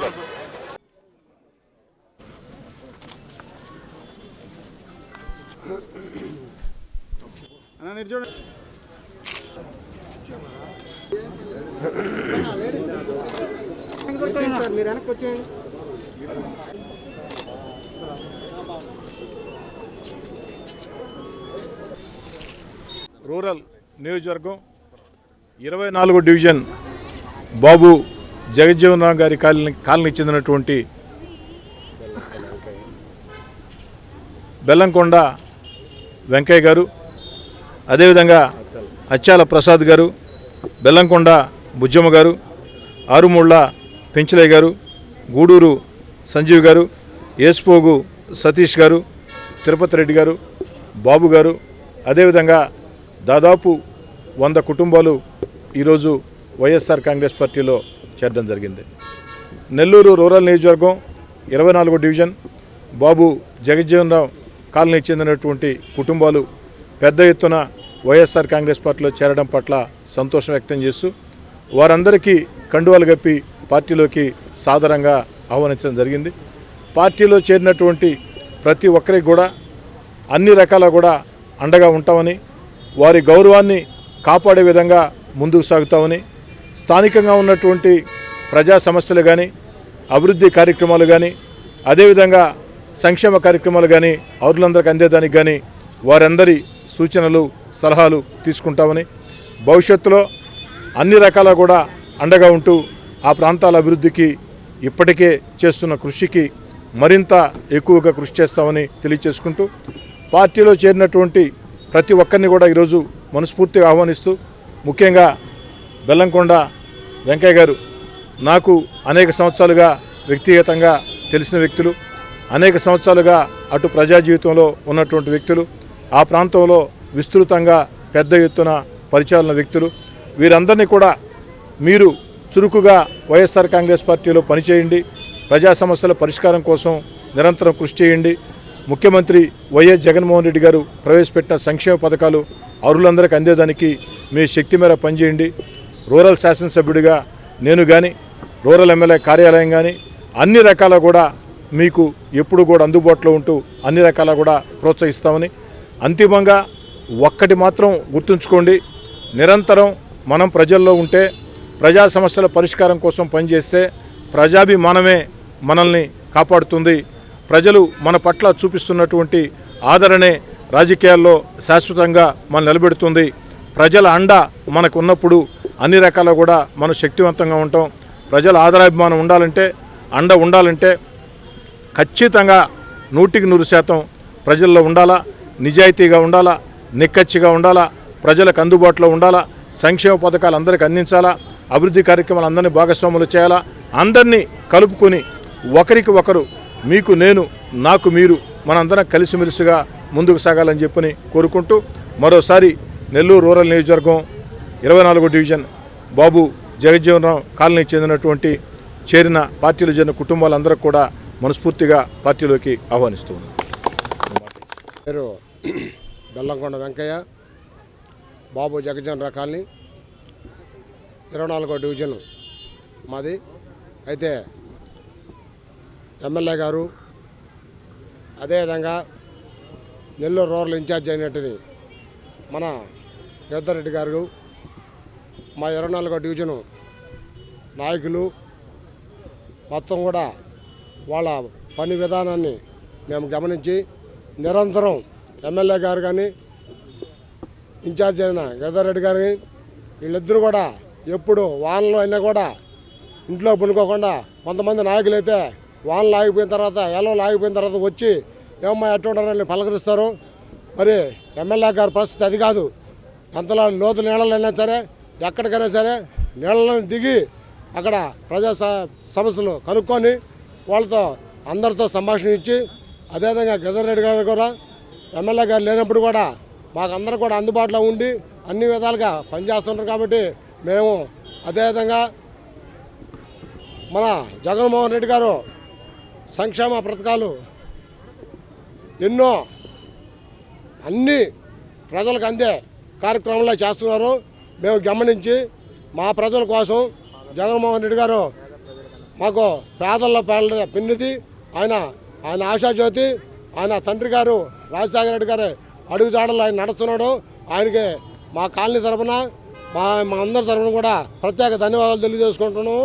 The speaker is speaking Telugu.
సార్ మీరు వెనక్కి వచ్చేయండి రూరల్ నియోజకవర్గం ఇరవై నాలుగో డివిజన్ బాబు జగజ్జీవన్ రామ్ గారి కాలనీ కాలనీకి చెందినటువంటి బెల్లంకొండ వెంకయ్య గారు అదేవిధంగా అచ్చాల ప్రసాద్ గారు బెల్లంకొండ బుజ్జమ్మ గారు ఆరుమూళ్ళ పెంచలయ్య గారు గూడూరు సంజీవ్ గారు ఏస్పోగు సతీష్ గారు తిరుపతి రెడ్డి గారు బాబు గారు అదేవిధంగా దాదాపు వంద కుటుంబాలు ఈరోజు వైఎస్ఆర్ కాంగ్రెస్ పార్టీలో చేరడం జరిగింది. నెల్లూరు రూరల్ నియోజకవర్గం ఇరవై నాలుగో డివిజన్ బాబు జగజ్జీవనరావు కాలనీకి చెందినటువంటి కుటుంబాలు పెద్ద ఎత్తున వైఎస్ఆర్ కాంగ్రెస్ పార్టీలో చేరడం పట్ల సంతోషం వ్యక్తం చేస్తూ వారందరికీ కండువాలు గప్పి పార్టీలోకి సాదరంగా ఆహ్వానించడం జరిగింది. పార్టీలో చేరినటువంటి ప్రతి ఒక్కరికి కూడా అన్ని రకాల కూడా అండగా ఉంటామని వారి గౌరవాన్ని కాపాడే విధంగా ముందుకు సాగుతామని స్థానికంగా ఉన్నటువంటి ప్రజా సమస్యలు కానీ అభివృద్ధి కార్యక్రమాలు కానీ అదేవిధంగా సంక్షేమ కార్యక్రమాలు కానీ అరులందరికీ అందేదానికి కానీ వారందరి సూచనలు సలహాలు తీసుకుంటామని భవిష్యత్తులో అన్ని రకాల కూడా అండగా ఉంటూ ఆ ప్రాంతాల అభివృద్ధికి ఇప్పటికే చేస్తున్న కృషికి మరింత ఎక్కువగా కృషి చేస్తామని తెలియచేసుకుంటూ పార్టీలో చేరినటువంటి ప్రతి ఒక్కరిని కూడా ఈరోజు మనస్ఫూర్తిగా ఆహ్వానిస్తూ ముఖ్యంగా బెల్లంకొండ వెంకయ్య గారు నాకు అనేక సంవత్సరాలుగా వ్యక్తిగతంగా తెలిసిన వ్యక్తులు అనేక సంవత్సరాలుగా అటు ప్రజా జీవితంలో ఉన్నటువంటి వ్యక్తులు ఆ ప్రాంతంలో విస్తృతంగా పెద్ద ఎత్తున పరిచయాలున్న వ్యక్తులు వీరందరినీ కూడా మీరు చురుకుగా వైఎస్ఆర్ కాంగ్రెస్ పార్టీలో పనిచేయండి ప్రజా సమస్యల పరిష్కారం కోసం నిరంతరం కృషి చేయండి. ముఖ్యమంత్రి వైఎస్ జగన్మోహన్ రెడ్డి గారు ప్రవేశపెట్టిన సంక్షేమ పథకాలు అరులందరికీ అందేదానికి మీ శక్తి మేర పనిచేయండి. రూరల్ శాసనసభ్యుడిగా నేను కానీ రూరల్ ఎమ్మెల్యే కార్యాలయం కానీ అన్ని రకాల కూడా మీకు ఎప్పుడు కూడా అందుబాటులో ఉంటూ అన్ని రకాల కూడా ప్రోత్సహిస్తామని అంతిమంగా ఒక్కటి మాత్రం గుర్తుంచుకోండి. నిరంతరం మనం ప్రజల్లో ఉంటే ప్రజా సమస్యల పరిష్కారం కోసం పనిచేస్తే ప్రజాభిమానమే మనల్ని కాపాడుతుంది. ప్రజలు మన పట్ల చూపిస్తున్నటువంటి ఆదరణే రాజకీయాల్లో శాశ్వతంగా మనం నిలబెడుతుంది. ప్రజల అండ మనకు ఉన్నప్పుడు అన్ని రకాల కూడా మనం శక్తివంతంగా ఉంటాం. ప్రజల ఆదరాభిమానం ఉండాలంటే అండ ఉండాలంటే ఖచ్చితంగా నూటికి నూరు శాతం ప్రజల్లో ఉండాలా నిజాయితీగా ఉండాలా నిక్కచ్చిగా ఉండాలా ప్రజలకు అందుబాటులో ఉండాలా సంక్షేమ పథకాలు అందరికీ అందించాలా అభివృద్ధి కార్యక్రమాలు అందరినీ భాగస్వాములు చేయాలా అందరినీ కలుపుకొని ఒకరికి ఒకరు మీకు నేను నాకు మీరు మనందరం కలిసిమెలిసిగా ముందుకు సాగాలని చెప్పని కోరుకుంటూ మరోసారి నెల్లూరు రూరల్ నియోజకవర్గం ఇరవై నాలుగో డివిజన్ బాబు జగజ్జీవనరావు కాలనీకి చెందినటువంటి చేరిన పార్టీలో చేరిన కుటుంబాలందరూ కూడా మనస్ఫూర్తిగా పార్టీలోకి ఆహ్వానిస్తూ పేరు బెల్లంకొండ వెంకయ్య బాబు జగజన్ కాలనీ ఇరవై నాలుగో డివిజన్ మాది. అయితే ఎమ్మెల్యే గారు అదేవిధంగా నెల్లూరు రూరల్ ఇన్ఛార్జ్ అయినట్టుని మన రెడ్డి గారు మా ఇరవై నాలుగో డివిజను నాయకులు మొత్తం కూడా వాళ్ళ పని విధానాన్ని మేము గమనించి నిరంతరం ఎమ్మెల్యే గారు కానీ ఇన్ఛార్జ్ అయిన గదారెడ్డి గారిని వీళ్ళిద్దరూ కూడా ఎప్పుడు వానలు అయినా కూడా ఇంట్లో పనుకోకుండా కొంతమంది నాయకులు అయితే వానలు ఆగిపోయిన తర్వాత ఎలవలు ఆగిపోయిన తర్వాత వచ్చి ఏమో ఎటువంటి పలకరిస్తారు. మరి ఎమ్మెల్యే గారి పరిస్థితి అది కాదు. అంతలో లోతు నీళ్ళైనా సరే ఎక్కడికైనా సరే నీళ్ళను దిగి అక్కడ ప్రజా స- సమస్యలు కనుక్కొని వాళ్ళతో అందరితో సంభాషణ ఇచ్చి అదేవిధంగా గదరెడ్డి గారు కూడా ఎమ్మెల్యే గారు లేనప్పుడు కూడా మాకు అందరూ కూడా అందుబాటులో ఉండి అన్ని విధాలుగా పనిచేస్తున్నారు కాబట్టి మేము అదేవిధంగా మన జగన్మోహన్ రెడ్డి గారు సంక్షేమ పథకాలు ఎన్నో అన్ని ప్రజలకు అందే కార్యక్రమంలో చేస్తున్నారు. మేము గమనించి మా ప్రజల కోసం జగన్మోహన్ రెడ్డి గారు మాకు పేదల్లో పేద పిన్నిది ఆయన ఆయన ఆశాజ్యోతి ఆయన తండ్రి గారు రాజశేఖర రెడ్డి గారు అడుగుజాడలు ఆయన నడుస్తున్నాడు. ఆయనకి మా కాలనీ తరఫున మా మా అందరి తరఫున కూడా ప్రత్యేక ధన్యవాదాలు తెలియజేసుకుంటున్నాము